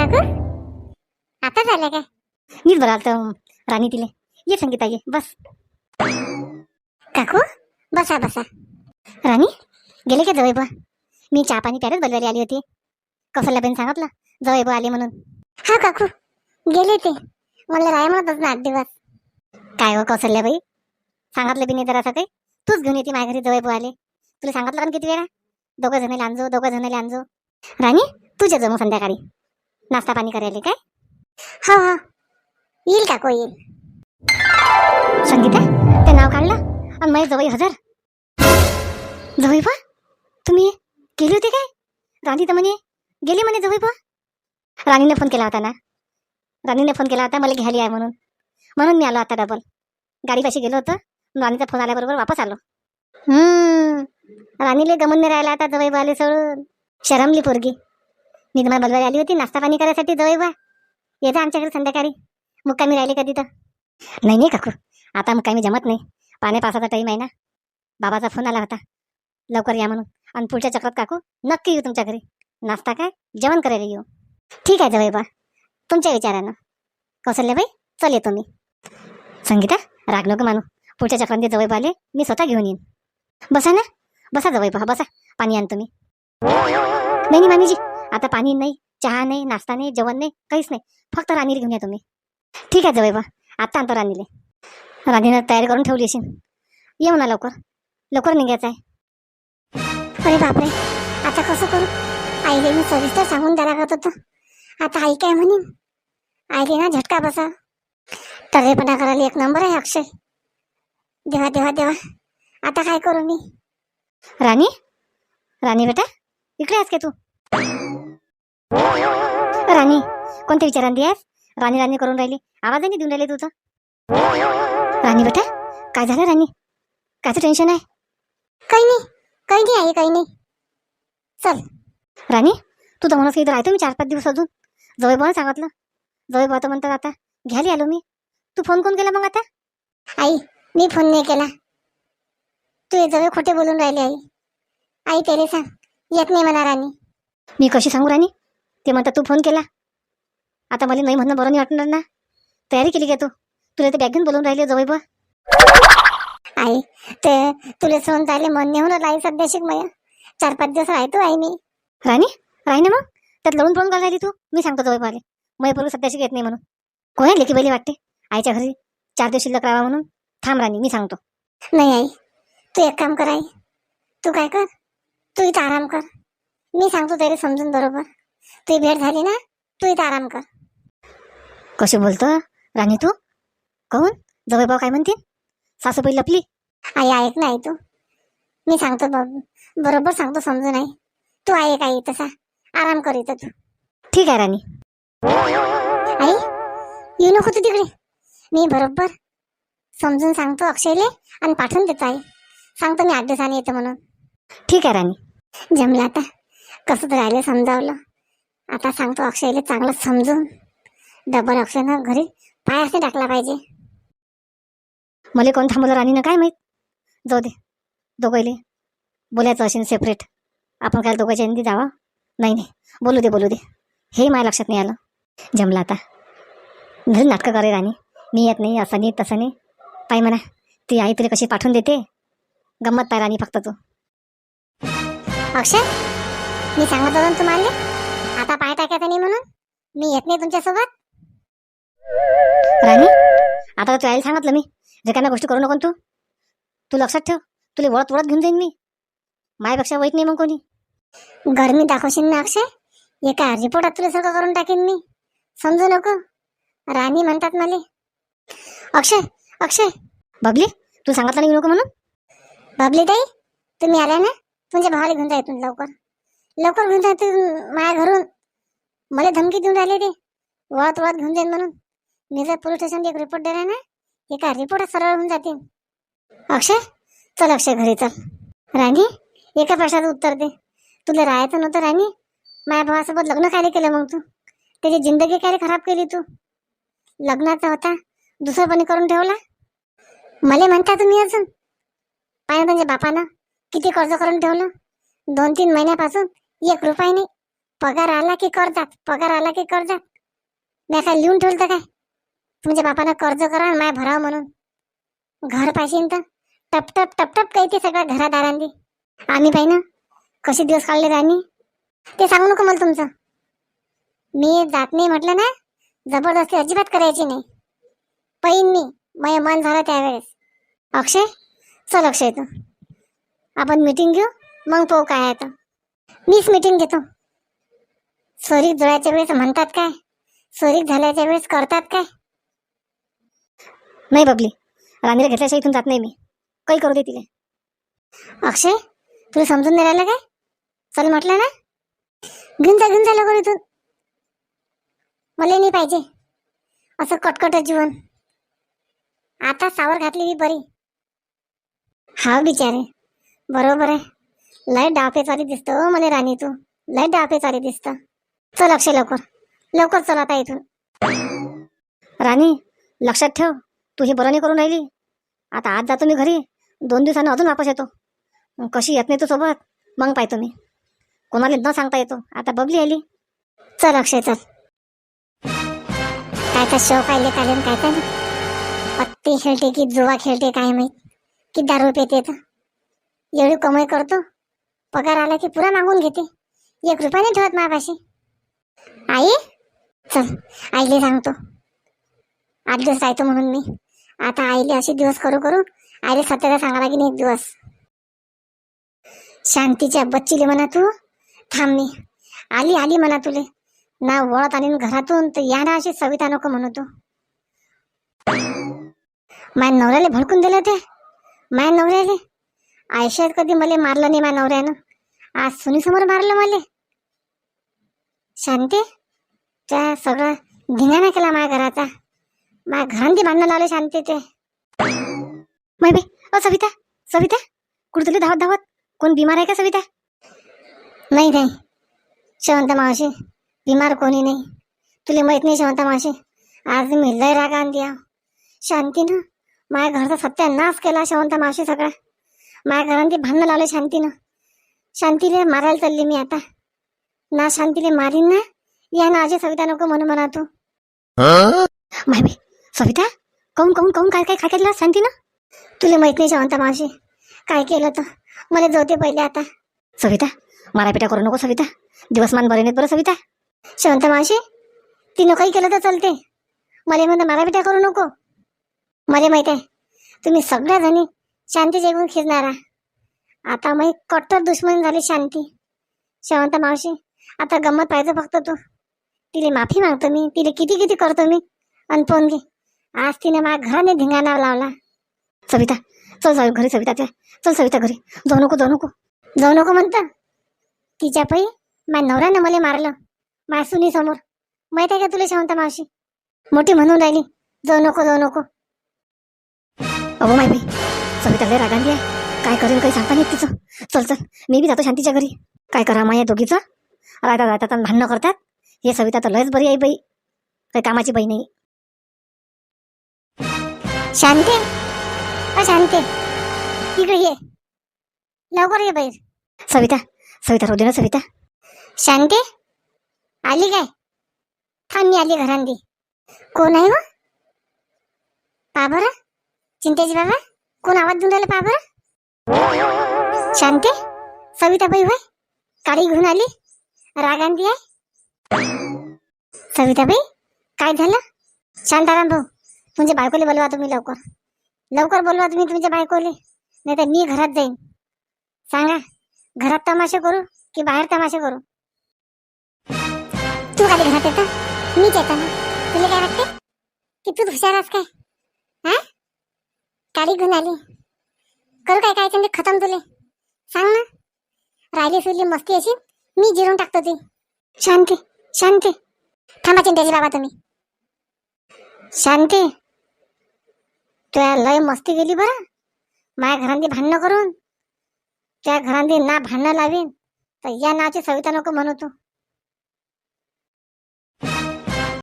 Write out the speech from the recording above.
काकू आता झालं काय मीच बरं आलं राणी तिले. ये संगीता ये बस. काकू बसा बसा. राणी गेले का जवळ मी चहा पाणी प्यारच बोलवायला आली होती. कौशल्याबाईन सांगितलं जवळ आले म्हणून. हा काकू. गेले ते. मला राय म्हणत ना आठ दिवस. काय हो कौशल्याबाई सांगितलं बी नाही जरा काही. तूच घेऊन येते माझ्या घरी जवळ आले. तुला सांगितलं ना किती वेळा? दोघं जणांना आणजो दोघं जणांना आणजो राणी तुझ्या जमू संध्याकाळी. नाश्ता पाणी करायला काय हो हो. येईल काको येईल संगीता ते नाव काढलं? आणि माझ्या जवळ हजार. जवळ बा तुम्ही गेली होती काय? राणी तर म्हणे गेली म्हणे जवळ राणीने फोन केला होता ना. राणीने फोन केला होता मला घ्यायला आहे म्हणून. म्हणून मी आलो आता डबल गाडीपाशी गेलो होतो. राणीचा फोन आल्याबरोबर वापस आलो. राणीले गमन नाही राहिला आता जवळ आले सोडून. शरमली पोरगी. मी तुम्हाला बलवायला आली होती नाश्ता पाणी करायसाठी जवळ बा येता आमच्या घरी संध्याकाळी. मुक्कामी राहिली कधी तर नाही नाही काकू. आता मग काही मी जमत नाही. पाण्या पावसाचा टाईम आहे ना. बाबाचा फोन आला होता. लवकर या म्हणून. आणि पुढच्या चक्रात काकू नक्की येऊ तुमच्या घरी. नाश्ता काय? जेवण करायला येऊ. ठीक आहे जवळ बा. तुमच्या विचारानं. कौशल्याबाई चल येतो मी. संगीता राग नको मानू. पुढच्या चक्रांत जवळ आले मी स्वतः घेऊन येईन. बसा ना. बसा जवळ बा. बसा. पाणी आण तुम्ही. नाही नाही मामीजी. आता पाणी नाही चहा नाही नाश्ता नाही जेवण नाही काहीच नाही. फक्त राणीला घेऊन या तुम्ही. ठीक आहे जवळ बा आत्ता आणतो राणीले. राणीनं तयारी करून ठेवली असेल. ये म्हणा लवकर. लवकर निघायचं आहे. अरे बापरे. आता कसं करू? आईले मी सविस्तर सांगून द्यायला करत होतो. आता आई काय म्हणेन? आईले ना झटका बसा. तरेपणा करायला एक नंबर आहे अक्षय. देवा देवा देवा. आता काय करू मी? राणी? राणी बेटा इकडे आहेस का तू? राणी? कोणत्या विचारांनी आहेस? राणी राणी करून राहिली. आवाजाने देऊन राहिले तुझं. राणी बेटा काय झालं राणी? कायचं टेन्शन आहे काही नाही. काही नाही आई काही नाही. चल. राणी तू तर म्हणत इथं राहतो मी चार पाच दिवस अजून. जवळ बोला सांगितलं जवळ बोला म्हणतात आता घ्यायला आलो मी. तू फोन कोण केला मग आता? आई मी फोन नाही केला. तू जवळ खोटे बोलून राहिले आई. आई त्याला सांग. येत नाही म्हणा राणी. मी कशी सांगू राणी? ते म्हणतात तू फोन केला. आता मला नाही म्हणणं बरं नाही वाटणार ना. तयारी केली का तू? तुला ते बॅग घेऊन बोलून राहिले जवळ बा आई ते तुला सोन आले मन नेऊन आई सध्या शिक मया. चार पाच दिवस राहतो आई मी. राणी? राही ना मग. त्यात लढून पळून राहिली तू? मी सांगतो जवळ आले मग पोरग सध्याशी येत नाही म्हणून. कोणी लेखी बैली वाटते? आईच्या घरी. चार दिवस शिल्लक राहावा म्हणून. थांब राणी मी सांगतो. नाही आई तू एक काम कर आई. तू काय कर? तू इथं आराम कर. मी सांगतो तरी समजून बरोबर. तुझी भेट झाली ना तू इथं आराम कर. कशी बोलतो? राणी तू? कहून जवळ भाऊ काय म्हणते सासूबाई लपली? आई ऐक ना आई तू. मी सांगतो बाबू बरोबर सांगतो समजून आई तू ऐक आई तसा? आराम कर इथं तू. ठीक आहे राणी. आई येऊ नको तू तिकडे. मी बरोबर समजून सांगतो अक्षयले आणि पाठवून देतो आई. सांगतो मी आठ दिवसांनी येतो म्हणून. ठीक आहे राणी. जमलं आता. कसं तर राहिले समजावलं. आता सांगतो अक्षयले चांगलं समजून. डबल अक्षयनं घरी पाय असे टाकला पाहिजे. मला कोण थांबवलं राणीनं काय माहीत? जाऊ दे. दोघंले बोलायचं असेल सेपरेट आपण काय दोघांच्या हिंदी जावा? नाही नाही. बोलू दे बोलू दे. हे माझ्या लक्षात नाही आलं. जमलं आता. घरी नाटकं करे राणी. मी येत नाही असं नाही तसं नाही. पाय म्हणा. ती आई तुला कशी पाठवून देते? गंमत पाय राणी फक्त तू. अक्षय मी सांगत होतो तुम्हाला? टाकायचा नाही म्हणून. मी येत नाही तुमच्यासोबत. राणी आता तू आईला सांगितलं मी. रिकाम्या गोष्टी करू नको ना तू. तू लक्षात ठेव. तुला वळत वळत घेऊन जाईन मी. माझ्यापेक्षा वाईट नाही मग कोणी. गरमी दाखवशील ना अक्षय? एका रिपोर्टात तुला सगळं करून टाकेन मी. समजू नको. राणी म्हणतात मला. अक्षय अक्षय. बबली तू सांगितलं नाही नको म्हणून? बबली ताई तुम्ही आल्या ना? तुमच्या भावाला घेऊन जा इथून लवकर. लवकर घेऊन जा इथून माझ्या घरून. मला धमकी देऊन राहिले ते वाद वाद घेऊन जाईन म्हणून. मी जर पोलीस स्टेशनला एक रिपोर्ट दिला ना एका रिपोर्ट सरळ होऊन जाते. अक्षय चल अक्षय घरी चल. राणी एका प्रश्नाचं उत्तर दे. तुला राहायचं नव्हतं राणी. माझ्या भावासोबत लग्न काय केलं मग तू? त्याची जिंदगी काय खराब केली तू? लग्नाचा होता दुसरंपणी करून ठेवला? मला म्हणता तुम्ही अजून? पाहिजे म्हणजे त्यांच्या बापानं किती कर्ज करून ठेवलं? दोन तीन महिन्यापासून एक रुपया नाही. पगार आला की कर्जात पगार आला की कर्जात. मी काय लिहून ठेवलं काय? तुमच्या बापानं कर्ज करा माय भरावं म्हणून. घर पाहिजे तर. टपटप टपटप काही ते सगळं घरादारांनी. आम्ही पाहिजे कसे दिवस काढले आम्ही ते सांगू नको मला तुमचं. मी जात नाही म्हटलं ना जबरदस्ती अजिबात करायची नाही. पैन मी मय मन झालं त्यावेळेस. अक्षय चल अक्षय तू. आपण मीटिंग घेऊ मग पाहू काय आहे तर मीच मीटिंग घेतो. स्वरीक जुळायच्या वेळेस म्हणतात काय? स्वरीक झाल्याच्या वेळेस करतात काय? नाही बबली राणीला घेतल्याशिवाय इथून जात नाही मी. काही करू दे तिला. अक्षय तुला समजून नाही राहिलं काय? चल म्हटलं ना? घेऊन जा घेऊन जा लवकर इथून. मला नाही पाहिजे. असं कटकट जीवन. आता सावर घातली बरी. हा बिचारे. बरोबर आहे. लय डापेचारी दिसतं हो मला राणी तू. लय डापेचारी दिसतं. चल अक्षय लवकर. लवकर चल आता इथून राणी लक्षात ठेव. तू हे बरं नाही करून राहिली. आता आज जातो मी घरी. दोन दिवसानं अजून वापस येतो. कशी येत नाही तू सोबत? मग पाहतो मी. कोणाला न सांगता येतो. आता बबली आली. चल अक्षय चल. काय तर शो कायले काढून काय तर. पत्ती खेळते की जुवा खेळते काय माहीत. की दारू पेते तर. एवढी कमाई करतो. पगार आला की पुरा मागून घेते. एक रुपया नाही ठेवत माझ्यापाशी आई? चल आईले सांगतो. आठ दिवस राहतो म्हणून मी. आता आईले असे दिवस करू करू आईले सत्याला सांगा लागेल एक दिवस. शांतीच्या बच्चीले म्हणा तू थांब मी. आली आली म्हणा तुले. ना वळत आली घरातून तर या ना अशी सविता नको म्हणू तू. माझ्या नवऱ्याला भडकून दिलं ते. माझ्या नवऱ्याले. आयुष्यात कधी मला मारलं नाही माझ्या नवऱ्यानं. आज सुनीसमोर मारलं मला. शांती? त्या सगळं धिंगाणा केला माझ्या घराचा. माझ्या घरांती भांडणं लावले शांती ते मैबी बाई अ सविता सविता कुठे धावत धावत. कोण बिमार आहे का सविता? नाही नाही. शेवंता मावशी बिमार कोणी नाही. तुला माहीत नाही शेवंता मावशी? आज मी लय राग आणली शांतीनं माझ्या घरचा सत्यानाश केला शेवंता मावशी सगळा. माझ्या घरांती भांडणं लावले शांतीनं. शांतीले मारायला चालली मी आता. ना शांतीले मारीन ना या ना अजय सविता नको म्हणून म्हणा तू. माय बाई सविता काऊन काऊन काऊन काय काय काय केलं शांती ना तुला माहीत नाही शेवंत मावशी काय केलं तर? मला जोते पहिले आता. सविता मारापिटा करू नको सविता. दिवसमान बरे नाहीत बरं सविता. शेवंत मावशी तिनं काही केलं तर चालते मला म्हणतं मला बेटा करू नको. मला माहीत आहे तुम्ही सगळ्या जणी शांती जेवून खिजणारा आता मग कट्टर दुश्मन झाली शांती. शेवंत मावशी आता गंमत पाहिजे फक्त तू. तिले माफी मागतो मी. तिले किती किती करतो मी? आणि फोन घे. आज तिने माझ्या घराने धिंगाणा लावला. सविता चल जाऊ घरी सविता त्या चल सविता घरी. जाऊ नको जाऊ नको. जाऊ नको म्हणता. तिच्या पै माझ्या नवऱ्यानं मला मारलं. माझ्या सुनी समोर माहीत आहे का तुला शेवंत मावशी? मोठी म्हणून राहिली. जाऊ नको जाऊ नको. अहो माय बाई सविता लय रागांदी आहे. काय करेल काही सांगता नाही तिचं. चल चल. मी बी जातो शांतीच्या घरी. काय करा माया दोघीचं? राहतात राहतात भांडणं करतात? हे सविता तर लयच बरी आहे बाई. काही कामाची बाई नाही. शांते? अ शांती. इकडे ये. लवकर ये बाई सविता सविता रोदे ना सविता. शांते? आली काय? थांब मी आली घरांदी कोण आहे मग पा बरं बाबा? कोण आवाज देऊन राहिला पा शांते? सविता बाई होय? काळी घेऊन आली? रागांदी आहे? सविताबाई काय झालं? शांताराम भाऊ तुमच्या बायकोले बोलवा तुम्ही लवकर. लवकर बोलवा तुम्ही तुमच्या बायकोले नाही तर मी घरात जाईन. सांगा घरात तमाशे करू की बाहेर तमाशे करू? तू कधी घरात येतं? मीच येतो ना? तुला काय वाटते की तू हुशार आहेस काय? हा? काळी घेऊन आली. करू काय काय ते खतम तुले. सांग ना. राहिली सुरली मस्ती अशी मी जिरून टाकतो ती. शांती. शांती. थांबा चिंतेची बाबा तुम्ही. शांती. तुया लय मस्ती गेली बरं. माझ्या घरांनी भांडणं करून. त्या घरांनी ना भांडणं लावीन. तर या नावाची सविता नको म्हणू तू.